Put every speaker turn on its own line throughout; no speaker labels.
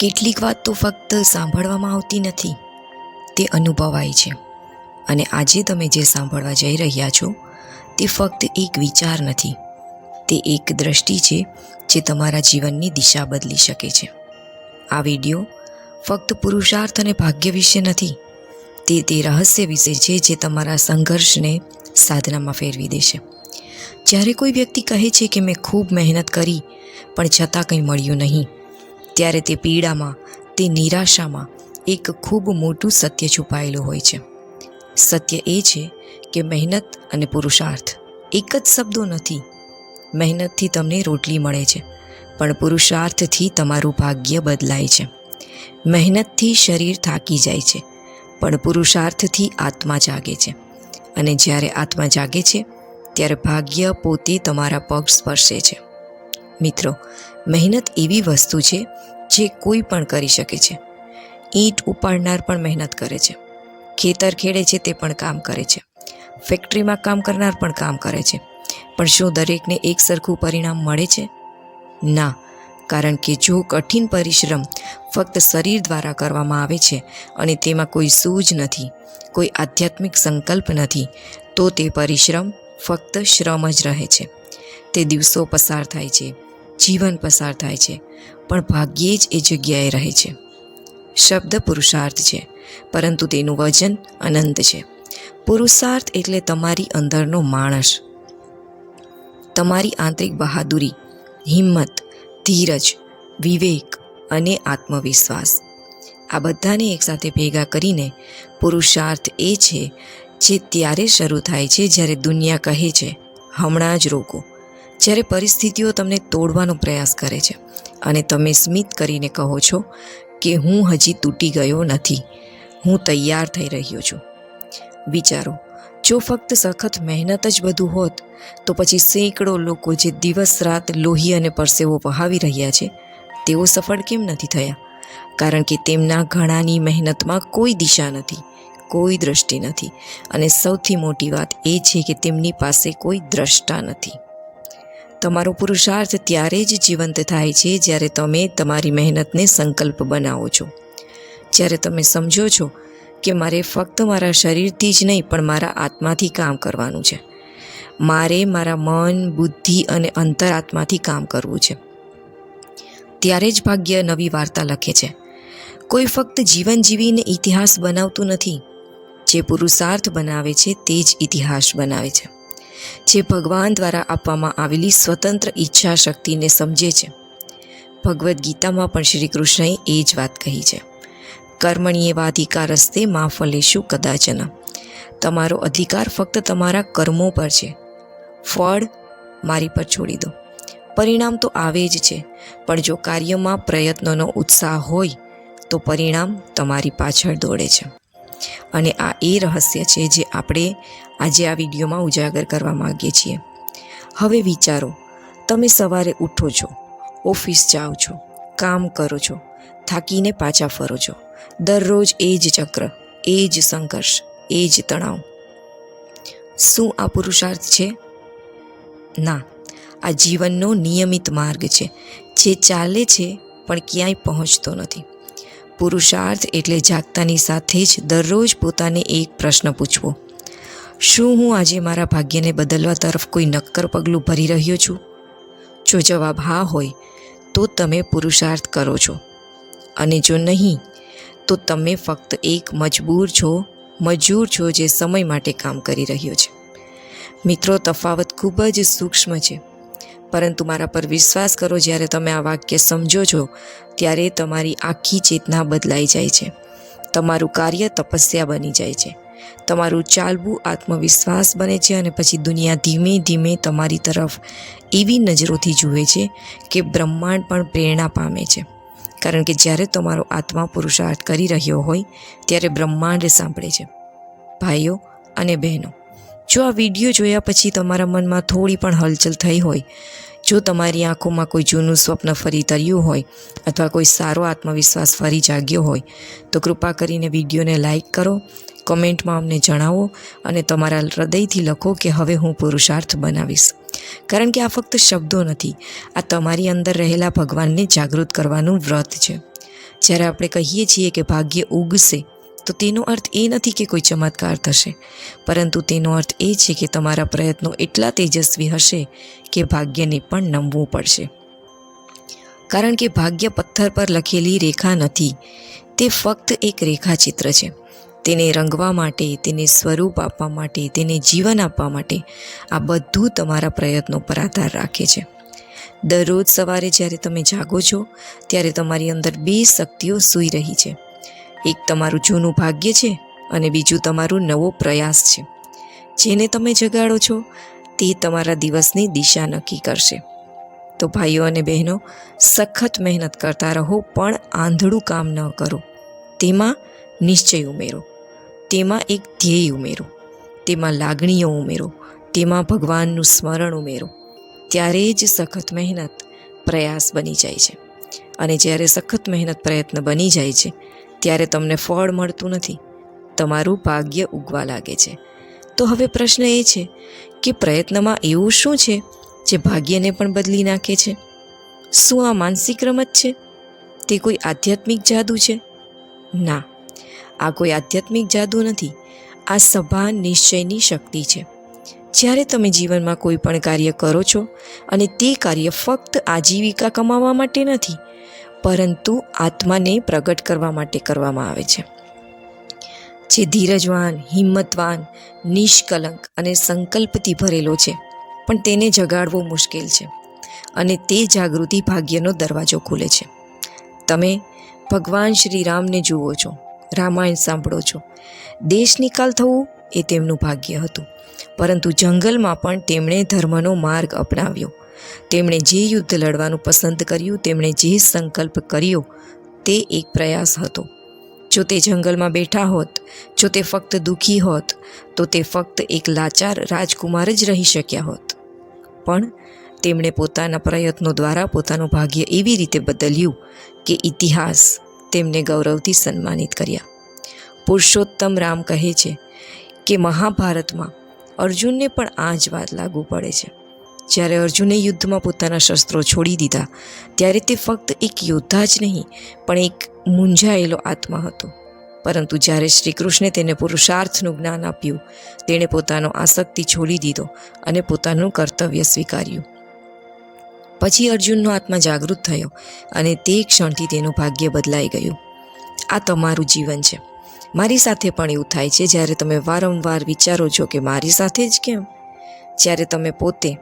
કેટલીક વાત તો ફક્ત સાંભળવામાં આવતી નથી. તે અનુભવાય છે. અને આજે તમે જે સાંભળવા જઈ રહ્યા છો, તે ફક્ત એક વિચાર નથી. તે એક દ્રષ્ટિ છે જે તમારા જીવનની દિશા બદલી શકે છે. આ વીડિયો ફક્ત પુરુષાર્થ અને ભાગ્ય વિશે નથી. તે તે રહસ્ય વિશે છે જે તમારા સંઘર્ષને સાધનામાં ફેરવી દેશે. જ્યારે કોઈ વ્યક્તિ કહે છે કે, મેં ખૂબ મહેનત કરી, પણ છતાં કંઈ મળ્યું નહીં. ત્યારે તે પીડામાં, તે નિરાશામાં એક ખૂબ મોટું સત્ય છુપાયેલું હોય છે. સત્ય એ છે કે મહેનત અને પુરુષાર્થ એક જ શબ્દો નથી. મહેનતથી તમને રોટલી મળે છે, પણ પુરુષાર્થથી તમારું ભાગ્ય બદલાય છે. મહેનતથી શરીર થાકી જાય છે, પણ પુરુષાર્થથી આત્મા જાગે છે. અને જ્યારે આત્મા જાગે છે, ત્યારે ભાગ્ય પોતે તમારા પગ સ્પર્શે છે. મિત્રો, મહેનત એવી વસ્તુ છે જે કોઈ પણ કરી શકે છે. ઈંટ ઉપાડનાર પણ મહેનત કરે છે. ખેતર ખેડે છે તે પણ કામ કરે છે. ફેક્ટરીમાં કામ કરનાર પણ કામ કરે છે. પણ શું દરેકને એક સરખું પરિણામ મળે છે? ના, કારણ કે જો કઠિન પરિશ્રમ ફક્ત શરીર દ્વારા કરવામાં આવે છે અને તેમાં કોઈ સૂઝ નથી, કોઈ આધ્યાત્મિક સંકલ્પ નથી, તો તે પરિશ્રમ ફક્ત શ્રમ જ રહે છે. તે દિવસો પસાર થાય છે. જીવન પસાર થાય છે, પણ ભાગ્યે જ એ જગ્યાએ રહે છે. શબ્દ પુરુષાર્થ છે, પરંતુ તેનું વજન અનંત છે. પુરુષાર્થ એટલે તમારી અંદરનો માણસ. તમારી આંતરિક બહાદુરી, હિંમત, ધીરજ, વિવેક અને આત્મવિશ્વાસ. આ બધાને એકસાથે ભેગા કરીને પુરુષાર્થ એ છે, જે ત્યારે શરૂ થાય છે જ્યારે દુનિયા કહે છે, હમણાં જ રોકો. જ્યારે પરિસ્થિતિઓ તમને તોડવાનો પ્રયાસ કરે છે અને તમે સ્મિત કરીને કહો છો કે હું હજી તૂટી ગયો નથી, હું તૈયાર થઈ રહ્યો છું. વિચારો, જો ફક્ત સખત મહેનત જ બધું હોત, તો પછી સેંકડો લોકો જે દિવસ રાત લોહી અને પરસેવો વહાવી રહ્યા છે, તેઓ સફળ કેમ નથી થયા? કારણ કે તેમના ઘણાની મહેનતમાં કોઈ દિશા નથી, કોઈ દ્રષ્ટિ નથી અને સૌથી મોટી વાત એ છે કે તેમની પાસે કોઈ દ્રષ્ટા નથી. તમારો પુરુષાર્થ ત્યારે જ જીવંત થાય છે જ્યારે તમે તમારી મહેનતને સંકલ્પ બનાવો છો. જ્યારે તમે સમજો છો કે મારે ફક્ત મારા શરીરથી જ નહીં, પણ મારા આત્માથી કામ કરવાનું છે. મારે મારા મન, બુદ્ધિ અને અંતરાત્માથી કામ કરવું છે. ત્યારે જ ભાગ્ય નવી વાર્તા લખે છે. કોઈ ફક્ત જીવન જીવીને ઇતિહાસ બનાવતું નથી. જે પુરુષાર્થ બનાવે છે, તે જ ઇતિહાસ બનાવે છે. જે ભગવાન દ્વારા આપવામાં આવેલી સ્વતંત્ર ઈચ્છા શક્તિને સમજે છે. ભગવદ્ ગીતામાં પણ શ્રી કૃષ્ણએ એ જ વાત કહી છે. કર્મણીયવાધિકાર રસ્તે મા ફલેશું કદાચન. તમારો અધિકાર ફક્ત તમારા કર્મો પર છે. ફળ મારી પર છોડી દો. પરિણામ તો આવે જ છે, પણ જો કાર્યમાં પ્રયત્નોનો ઉત્સાહ હોય, તો પરિણામ તમારી પાછળ દોડે છે. અને આ એ રહસ્ય છે જે આપણે આજે આ વિડીયોમાં ઉજાગર કરવા માગીએ છીએ. હવે વિચારો, તમે સવારે ઉઠો છો, ઓફિસ જાઓ છો, કામ કરો છો, થાકીને પાછા ફરો છો. દરરોજ એ જ ચક્ર, એ જ સંઘર્ષ, એ જ તણાવ. શું આ પુરુષાર્થ છે? ના, આ જીવનનો નિયમિત માર્ગ છે, જે ચાલે છે પણ ક્યાંય પહોંચતો નથી. પુરુષાર્થ એટલે જાગતાની સાથે જ દરરોજ પોતાને એક પ્રશ્ન પૂછવો. શું હું આજે મારા ભાગ્યને બદલવા તરફ કોઈ નક્કર પગલું ભરી રહ્યો છું? જો જવાબ હા હોય, તો તમે પુરુષાર્થ કરો છો. અને જો નહીં, તો તમે ફક્ત એક મજબૂર છો, મજૂર છો જે સમય માટે કામ કરી રહ્યો છે. મિત્રો, તફાવત ખૂબ જ સૂક્ષ્મ છે. પરંતુ મારા પર વિશ્વાસ કરો, જ્યારે તમે આ વાક્ય સમજો છો, ત્યારે તમારી આખી ચેતના બદલાઈ જાય છે. તમારું કાર્ય તપસ્યા બની જાય છે. તમારું ચાલવું આત્મવિશ્વાસ બને છે અને પછી દુનિયા ધીમે ધીમે તમારી તરફ એવી નજરોથી જુએ છે કે બ્રહ્માંડ પણ પ્રેરણા પામે છે. કારણ કે જ્યારે તમારો આત્મા પુરુષાર્થ કરી રહ્યો હોય, ત્યારે બ્રહ્માંડ સાંભળે છે. ભાઈઓ અને બહેનો, જો આ વીડિયો જોયા પછી તમારા મનમાં થોડી પણ હલચલ થઈ હોય, જો તમારી આંખોમાં કોઈ જૂનું સ્વપ્ન ફરી તર્યું હોય અથવા કોઈ સારો આત્મવિશ્વાસ ફરી જાગ્યો હોય, તો કૃપા કરીને વિડીયોને લાઇક કરો કોમેન્ટમાં અમને જણાવો અને તમારા હૃદયથી લખો કે હવે હું પુરુષાર્થ બનાવીશ. કારણ કે આ ફક્ત શબ્દો નથી, આ તમારી અંદર રહેલા ભગવાનને જાગૃત કરવાનું વ્રત છે. જ્યારે આપણે કહીએ છીએ કે ભાગ્ય ઉગશે, તો તેનો અર્થ એ નથી કે કોઈ ચમત્કાર થશે. પરંતુ તેનો અર્થ એ છે કે તમારા પ્રયત્નો એટલા તેજસ્વી હશે કે ભાગ્યને પણ નમવું પડશે. કારણ કે ભાગ્ય પથ્થર પર લખેલી રેખા નથી, તે ફક્ત એક રેખાચિત્ર છે. તેને રંગવા માટે, તેને સ્વરૂપ આપવા માટે, તેને જીવન આપવા માટે આ બધું તમારા પ્રયત્નો પર આધાર રાખે છે. દરરોજ સવારે જ્યારે તમે જાગો છો, ત્યારે તમારી અંદર બે શક્તિઓ સૂઈ રહી છે. એક તમારું જૂનું ભાગ્ય છે અને બીજું તમારું નવો પ્રયાસ છે. જેને તમે જગાડો છો, તે તમારા દિવસની દિશા નક્કી કરશે. તો ભાઈઓ અને બહેનો, સખત મહેનત કરતા રહો, પણ આંધળું કામ ન કરો. તેમાં નિશ્ચય ઉમેરો. તેમાં એક ધ્યેય ઉમેરો. તેમાં લાગણીઓ ઉમેરો. તેમાં ભગવાનનું સ્મરણ ઉમેરો. ત્યારે જ સખત મહેનત, પ્રયાસ બની જાય છે. અને જ્યારે સખત મહેનત પ્રયત્ન બની જાય છે, ત્યારે તમને ફળ મળતું નથી. તમારું ભાગ્ય ઉગવા લાગે છે. તો હવે પ્રશ્ન એ છે કે પ્રયત્નમાં એવું શું છે જે ભાગ્યને પણ બદલી નાખે છે? શું આ માનસિક રમત છે? તે કોઈ આધ્યાત્મિક જાદુ છે? ના. આ કોઈ આધ્યાત્મિક જાદુ નથી. આ સભા નિશ્ચયની શક્તિ છે. જ્યારે તમે જીવનમાં કોઈ પણ કાર્ય કરો છો અને તે કાર્ય ફક્ત આજીવિકા કમાવા માટે નથી, પરંતુ આત્માને પ્રગટ કરવા માટે કરવામાં આવે છે. જે ધીરજવાન, હિંમતવાન, નિષ્કલંક અને સંકલ્પથી ભરેલો છે, પણ તેને જગાડવો મુશ્કેલ છે અને તે જાગૃતિ ભાગ્યનો દરવાજો ખોલે છે. તમે ભગવાન શ્રી રામને જુઓ છો. રામાયણ સાંભળો છો. દેશ નિકાલ થવું એ તેમનું ભાગ્ય હતું. પરંતુ જંગલમાં પણ તેમણે ધર્મનો માર્ગ અપનાવ્યો. તેમણે જે યુદ્ધ લડવાનું પસંદ કર્યું, તેમણે જે સંકલ્પ કર્યો, તે એક પ્રયાસ હતો. જો તે જંગલમાં બેઠા હોત, જો તે ફક્ત દુઃખી હોત, તો તે ફક્ત એક લાચાર રાજકુમાર જ રહી શક્યા હોત. પણ તેમણે પોતાના પ્રયત્નો દ્વારા પોતાનું ભાગ્ય એવી રીતે બદલ્યું કે ઇતિહાસ તેમને ગૌરવથી સન્માનિત કર્યા. પુરુષોત્તમ રામ કહે છે કે મહાભારતમાં અર્જુનને પણ આ જ વાત લાગુ પડે છે. જ્યારે અર્જુને યુદ્ધમાં પોતાના શસ્ત્રો છોડી દીધા, ત્યારે તે ફક્ત એક યોદ્ધા જ નહીં, પણ એક મૂંઝાયેલો આત્મા હતો. પરંતુ જ્યારે શ્રી કૃષ્ણે તેને પુરુષાર્થનું જ્ઞાન આપ્યું, તેણે પોતાનો આસક્તિ છોડી દીધો અને પોતાનું કર્તવ્ય સ્વીકાર્યું. પછી અર્જુનનો આત્મા જાગૃત થયો અને તે ક્ષણથી તેનું ભાગ્ય બદલાઈ ગયું. આ તમારું જીવન છે. મારી સાથે પણ એવું થાય છે જ્યારે તમે વારંવાર વિચારો છો કે મારી સાથે જ કેમ? જ્યારે તમે પોતે,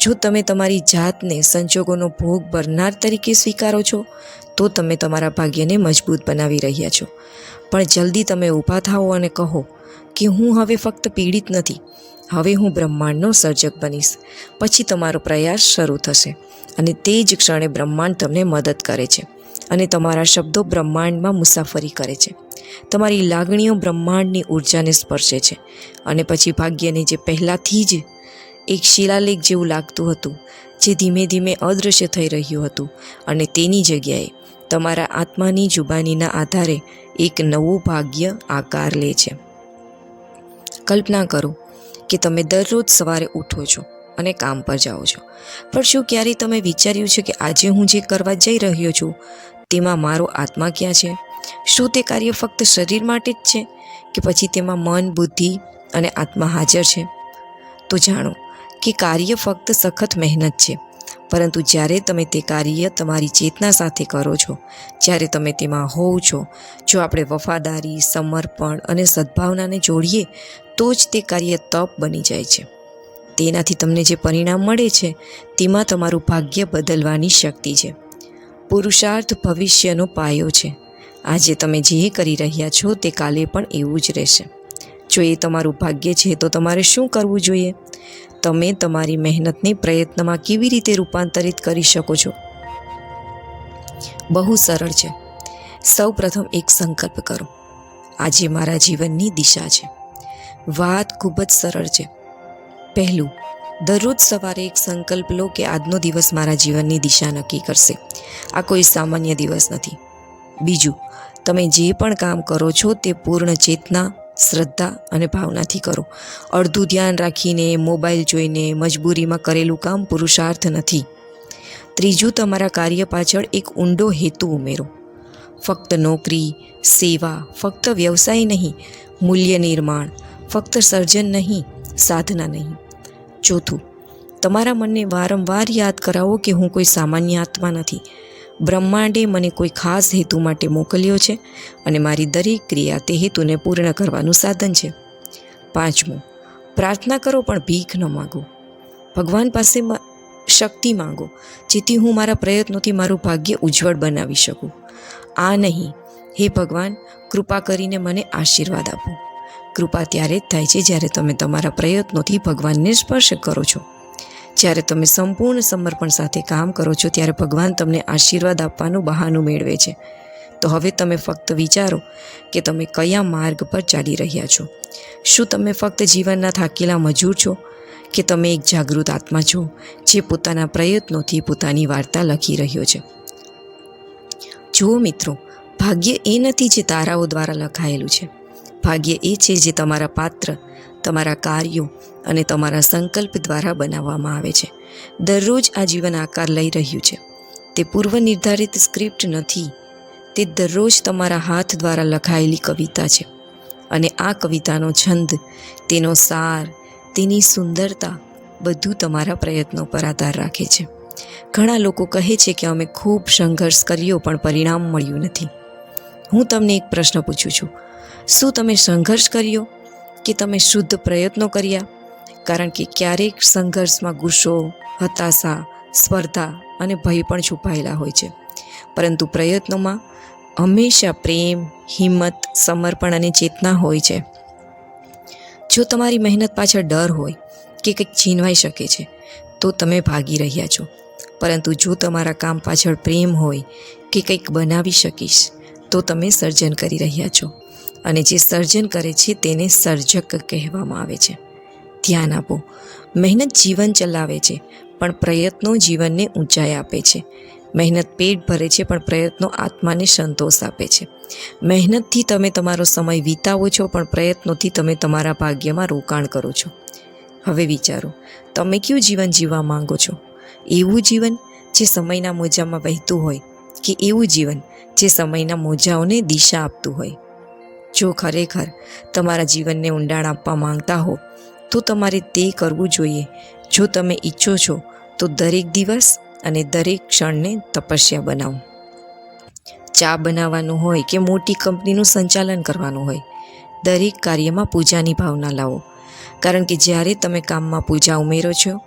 જો તમે તમારી જાતને સંજોગોનો ભોગ ભરનાર તરીકે સ્વીકારો છો, તો તમે તમારા ભાગ્યને મજબૂત બનાવી રહ્યા છો. પણ જલ્દી તમે ઊભા થાઓ અને કહો કે હું હવે ફક્ત પીડિત નથી. હવે હું બ્રહ્માંડનો સર્જક બનીશ. પછી તમારો પ્રયાસ શરૂ થશે અને તે જ ક્ષણે બ્રહ્માંડ તમને મદદ કરે છે અને તમારા શબ્દો બ્રહ્માંડમાં મુસાફરી કરે છે. તમારી લાગણીઓ બ્રહ્માંડની ઉર્જાને સ્પર્શે છે અને પછી ભાગ્યને જે પહેલાંથી જ એક શિલાલેખ જેવું લાગતું હતું, જે ધીમે ધીમે અદૃશ્ય થઈ રહ્યું હતું અને તેની જગ્યાએ તમારા આત્માની જુબાનીના આધારે એક નવું ભાગ્ય આકાર લે છે. કલ્પના કરો કે તમે દરરોજ સવારે ઉઠો છો અને કામ પર જાઓ છો. પણ શું ક્યારેય તમે વિચાર્યું છે કે આજે હું જે કરવા જઈ રહ્યો છું, તેમાં મારો આત્મા ક્યાં છે? શું તે કાર્ય ફક્ત શરીર માટે જ છે કે પછી તેમાં મન, બુદ્ધિ અને આત્મા હાજર છે? તો જાણો કે કાર્ય ફક્ત સખત મહેનત છે, પરંતુ જ્યારે તમે તે કાર્ય તમારી ચેતના સાથે કરો છો, જ્યારે તમે તેમાં હોવ છો, જો આપણે વફાદારી, સમર્પણ અને સદ્ભાવનાને જોડીએ તો જ તે કાર્ય તપ બની જાય છે. તેનાથી તમને જે પરિણામ મળે છે, તેમાં તમારું ભાગ્ય બદલવાની શક્તિ છે. પુરુષાર્થ ભવિષ્યનો પાયો છે. આજે તમે જે કરી રહ્યા છો તે કાલે પણ એવું જ રહેશે. જો એ તમારું ભાગ્ય છે, તો તમારે શું કરવું જોઈએ? તમે તમારી મહેનતને પ્રયત્નમાં કેવી રીતે રૂપાંતરિત કરી શકો છો? બહુ સરળ છે. સૌ પ્રથમ એક સંકલ્પ કરો. આજે મારા જીવનની દિશા છે. વાત ખૂબ જ સરળ છે. પહેલું, દરરોજ સવારે એક સંકલ્પ લો કે આજનો દિવસ મારા જીવનની દિશા નક્કી કરશે. આ કોઈ સામાન્ય દિવસ નથી. બીજું, તમે જે પણ કામ કરો છો તે પૂર્ણ ચેતના, શ્રદ્ધા અને ભાવનાથી કરો. અડધું ધ્યાન રાખીને, મોબાઈલ જોઈને, મજબૂરીમાં કરેલું કામ પુરુષાર્થ નથી. ત્રીજું, તમારા કાર્ય પાછળ એક ઊંડો હેતુ ઉમેરો. ફક્ત નોકરી, સેવા, ફક્ત વ્યવસાય નહીં, મૂલ્ય નિર્માણ ફક્ત સર્જન નહીં, સાધના નહીં. ચોથું, તમારા મનને વારંવાર યાદ કરાવો કે હું કોઈ સામાન્ય આત્મા નથી. બ્રહ્માંડે મને કોઈ ખાસ હેતુ માટે મોકલ્યો છે અને મારી દરેક ક્રિયા તે હેતુને પૂર્ણ કરવાનું સાધન છે. પાંચમું, પ્રાર્થના કરો પણ ભીખ ન માગો. ભગવાન પાસે શક્તિ માંગો, જેથી હું મારા પ્રયત્નોથી મારું ભાગ્ય ઉજ્જવળ બનાવી શકું. આ નહીં, હે ભગવાન, કૃપા કરીને મને આશીર્વાદ આપો. કૃપા ત્યારે જ થાય છે જ્યારે તમે તમારા પ્રયત્નોથી ભગવાનને સ્પર્શ કરો છો. જ્યારે તમે સંપૂર્ણ સમર્પણ સાથે કામ કરો છો, ત્યારે ભગવાન તમને આશીર્વાદ આપવાનું બહાનું મેળવે છે. તો હવે તમે ફક્ત વિચારો કે તમે કયા માર્ગ પર ચાલી રહ્યા છો. શું તમે ફક્ત જીવનના થાકેલા મજૂર છો? કે તમે એક જાગૃત આત્મા છો, જે પોતાના પ્રયત્નોથી પોતાની વાર્તા લખી રહ્યો છે? જુઓ મિત્રો, ભાગ્ય એ નથી જે તારાઓ દ્વારા લખાયેલું છે. ભાગ્ય એ છે જે તમારા પાત્ર, તમારા કાર્યો અને તમારા સંકલ્પ દ્વારા બનાવવામાં આવે છે. દરરોજ આ જીવન આકાર લઈ રહ્યું છે. તે પૂર્વ નિર્ધારિત સ્ક્રિપ્ટ નથી. તે દરરોજ તમારા હાથ દ્વારા લખાયેલી કવિતા છે. અને આ કવિતાનો છંદ, તેનો સાર, તેની સુંદરતા બધું તમારા પ્રયત્નો પર આધાર રાખે છે. ઘણા લોકો કહે છે કે અમે ખૂબ સંઘર્ષ કર્યો પણ પરિણામ મળ્યું નથી. હું તમને એક પ્રશ્ન પૂછું છું. શું તમે સંઘર્ષ કર્યો કે તમે શુદ્ધ પ્રયત્નો કર્યા? કારણ કે ક્યારેક સંઘર્ષમાં ગુસ્સો, હતાશા, સ્પર્ધા અને ભય પણ છુપાયેલા હોય છે. પરંતુ પ્રયત્નોમાં હંમેશા પ્રેમ, હિંમત, સમર્પણ અને ચેતના હોય છે. જો તમારી મહેનત પાછળ ડર હોય કે કંઈક છીનવાઈ શકે છે, તો તમે ભાગી રહ્યા છો. પરંતુ જો તમારા કામ પાછળ પ્રેમ હોય કે કંઈક બનાવી શકીશ, તો તમે સર્જન કરી રહ્યા છો. અને જે સર્જન કરે છે તેને સર્જક કહેવામાં આવે છે. ધ્યાન આપો, મહેનત જીવન ચલાવે છે, પણ પ્રયત્નો જીવનને ઊંચાઈ આપે છે. મહેનત પેટ ભરે છે, પણ પ્રયત્નો આત્માને સંતોષ આપે છે. મહેનતથી તમે તમારો સમય વિતાવો છો, પણ પ્રયત્નોથી તમે તમારા ભાગ્યમાં રોકાણ કરો છો. હવે વિચારો, તમે કયું જીવન જીવવા માંગો છો? એવું જીવન જે સમયના મોજામાં વહેતું હોય કે એવું જીવન જે સમયના મોજાઓને દિશા આપતું હોય? જો ખરેખર તમારા જીવનને ઊંડાણ આપવા માંગતા હો, તો તમારે તે કરવું જોઈએ. જો તમે ઈચ્છો છો, તો દરેક દિવસ અને દરેક ક્ષણને તપસ્યા બનાવો. ચા બનાવવાનું હોય કે મોટી કંપનીનું સંચાલન કરવાનું હોય, દરેક કાર્યમાં પૂજાની ભાવના લાવો. કારણ કે જ્યારે તમે કામમાં પૂજા ઉમેરો છો,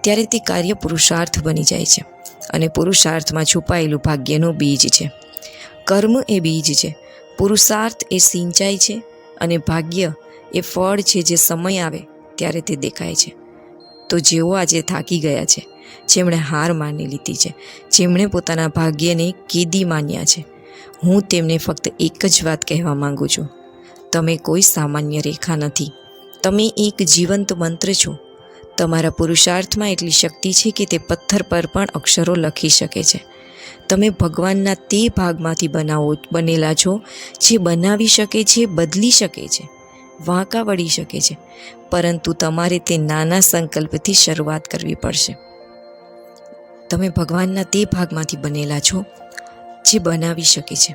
ત્યારે તે કાર્ય પુરુષાર્થ બની જાય છે અને પુરુષાર્થમાં છુપાયેલું ભાગ્યનું બીજ છે. કર્મ એ બીજ છે. પુરુષાર્થ એ સિંચાઈ છે અને ભાગ્ય એ ફળ છે જે સમય આવે ત્યારે તે દેખાય છે. તો જેઓ આજે થાકી ગયા છે, જેમણે હાર માની લીધી છે, જેમણે પોતાના ભાગ્યને કેદી માન્યા છે, હું તેમને ફક્ત એક જ વાત કહેવા માંગુ છું. તમે કોઈ સામાન્ય રેખા નથી. તમે એક જીવંત મંત્ર છો. તમારા પુરુષાર્થમાં એટલી શક્તિ છે કે તે પથ્થર પર પણ અક્ષરો લખી શકે છે. તમે ભગવાનના તે ભાગમાંથી બનાવો, બનેલા છો, જે બનાવી શકે છે, બદલી શકે છે વાંકા વળી શકે છે, પરંતુ તમારે તે નાના સંકલ્પથી શરૂઆત કરવી પડશે. તમે ભગવાનના તે ભાગમાંથી બનેલા છો, જે બનાવી શકે છે,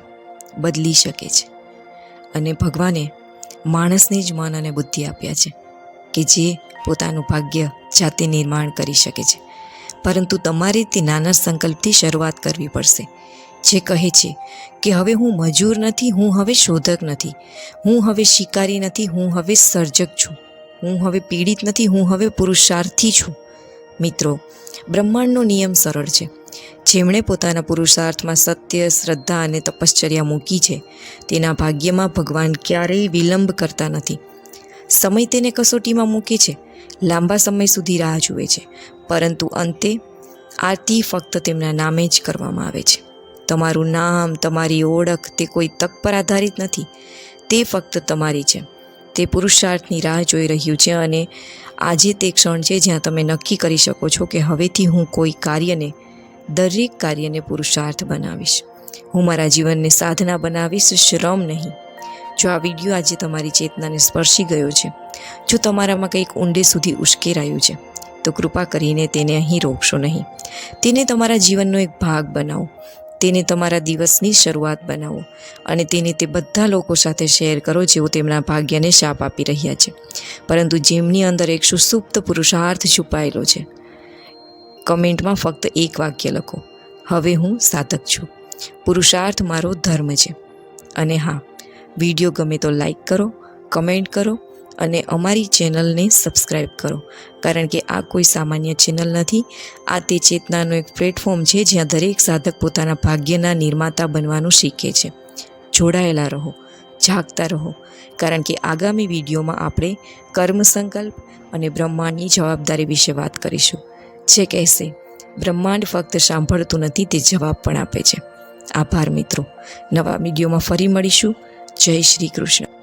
બદલી શકે છે. અને ભગવાને માણસને જ મન અને બુદ્ધિ આપ્યા છે, કે જે પોતાનું ભાગ્ય જાતે નિર્માણ કરી શકે છે. પરંતુ તમારે તે નાના સંકલ્પથી શરૂઆત કરવી પડશે. જે કહે છે કે હવે હું મજૂર નથી, હું હવે શોધક નથી. હું હવે શિકારી નથી, હું હવે સર્જક છું. હું હવે પીડિત નથી, હું હવે પુરુષાર્થી છું. મિત્રો, બ્રહ્માંડનો નિયમ સરળ છે. જેમણે પોતાના પુરુષાર્થમાં સત્ય, શ્રદ્ધા અને તપશ્ચર્યા મૂકી છે, તેના ભાગ્યમાં ભગવાન ક્યારેય વિલંબ કરતા નથી. સમય તેને કસોટીમાં મૂકે છે. લાંબા સમય સુધી રાહ જુએ છે. પરંતુ અંતે, આરતી ફક્ત તેમના નામે જ કરવામાં આવે છે. તમારું નામ, તમારી ઓળખ તે કોઈ તક પર આધારિત નથી. તે ફક્ત તમારી છે. તે પુરુષાર્થની રાહ જોઈ રહ્યું છે અને આજે તે ક્ષણ છે જ્યાં તમે નક્કી કરી શકો છો કે હવેથી હું કોઈ કાર્યને, દરેક કાર્યને પુરુષાર્થ બનાવીશ. હું મારા જીવનને સાધના બનાવીશ, શ્રમ નહીં. જો આ વીડિયો આજે તમારી ચેતનાને સ્પર્શી ગયો છે, જો તમારામાં કંઈક ઊંડે સુધી ઉશ્કેરાયું છે, તો કૃપા કરીને તેને અહીં રોકશો નહીં. તેને તમારા જીવનનો એક ભાગ બનાવો, તેને તમારા દિવસની શરૂઆત બનાવો અને તેને તે બધા લોકો સાથે શેર કરો જેઓ તેમના ભાગ્યને શાપ આપી રહ્યા છે. પરંતુ જેમની અંદર એક સુસુપ્ત પુરુષાર્થ છુપાયેલો છે, કમેન્ટમાં ફક્ત એક વાક્ય લખો, હવે હું સાધક છું. પુરુષાર્થ મારો ધર્મ છે. અને હા વીડિયો ગમે તો લાઈક કરો, કમેન્ટ કરો અને અમારી ચેનલને સબસ્ક્રાઈબ કરો. કારણ કે આ કોઈ સામાન્ય ચેનલ નથી. આ તે ચેતનાનો એક પ્લેટફોર્મ છે જ્યાં દરેક સાધક પોતાના ભાગ્યના નિર્માતા બનવાનું શીખે છે. જોડાયેલા રહો, જાગતા રહો. કારણ કે આગામી વિડીયોમાં આપણે કર્મ સંકલ્પ અને બ્રહ્માંડની જવાબદારી વિશે વાત કરીશું. જે કહેશે, બ્રહ્માંડ ફક્ત સાંભળતું નથી, તે જવાબ પણ આપે છે. આભાર મિત્રો. નવા વિડીયોમાં ફરી મળીશું. જય શ્રી કૃષ્ણ.